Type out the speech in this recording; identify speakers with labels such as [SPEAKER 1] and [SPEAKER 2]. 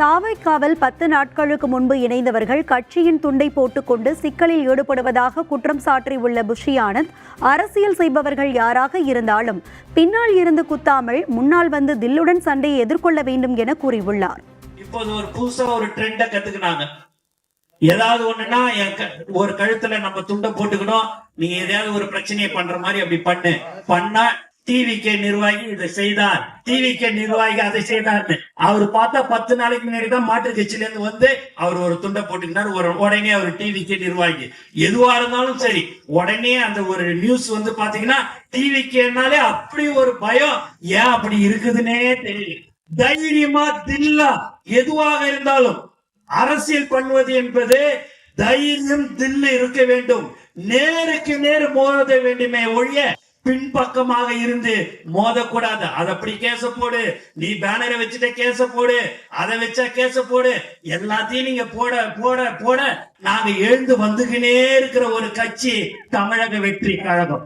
[SPEAKER 1] தாவைக்காவல் பத்து நாட்களுக்கு முன்பு இணைந்தவர்கள் கட்சியின் துண்டை போட்டுக்கொண்டு சிக்கலில் ஈடுபடுவதாக குற்றம் சாற்றியுள்ள புஷி ஆனந்த் அரசியல் செய்பவர்கள் யாராக இருந்தாலும் பின்னால் இருந்து குத்தாமல் முன்னால் வந்து தில்லுடன் சண்டையை எதிர்கொள்ள வேண்டும் என கூறியுள்ளார்.
[SPEAKER 2] இப்போது ஒரு புதுசா ஒரு ட்ரெண்ட கத்துக்கினாங்க. ஏதாவது ஒண்ணுன்னா ஒரு கழுத்துல நம்ம துண்டை போட்டுக்கணும். நீ ஏதாவது ஒரு பிரச்சனையை பண்ற மாதிரி அப்படி பண்ணு. பண்ணா டிவிகே நிர்வாகி இதை செய்தார். டிவிகே நிர்வாகி அதை செய்தார்னு. அவர் பார்த்தா பத்து நாளைக்கு முன்னாடி தான் மாற்று கட்சியில இருந்து வந்து அவர் ஒரு துண்டை போட்டுக்கிட்டார். ஒரு உடனே அவர் டிவிகே நிர்வாகி. எதுவா இருந்தாலும் சரி உடனே அந்த ஒரு நியூஸ் வந்து பாத்தீங்கன்னா டிவிக்கேனாலே அப்படி ஒரு பயம். ஏன் அப்படி இருக்குதுன்னே தெரியல. தைரியமா தில்லா எதுவாக இருந்தாலும் அரசியல் பண்ணுவது என்பது தைரியம் தில்லு இருக்க வேண்டும். நேருக்கு நேர் மோத வேண்டுமே ஒழிய பின்பக்கமாக இருந்து மோதக்கூடாது. அது அப்படி கேச போடு. நீ பேனரை வச்சுட்ட கேச போடு. அதை வச்சா கேச போடு. எல்லாத்தையும் நீங்க போட போட போட நாங்க எழுந்து வந்துகினே இருக்கிற ஒரு கட்சி தமிழக வெற்றி கழகம்.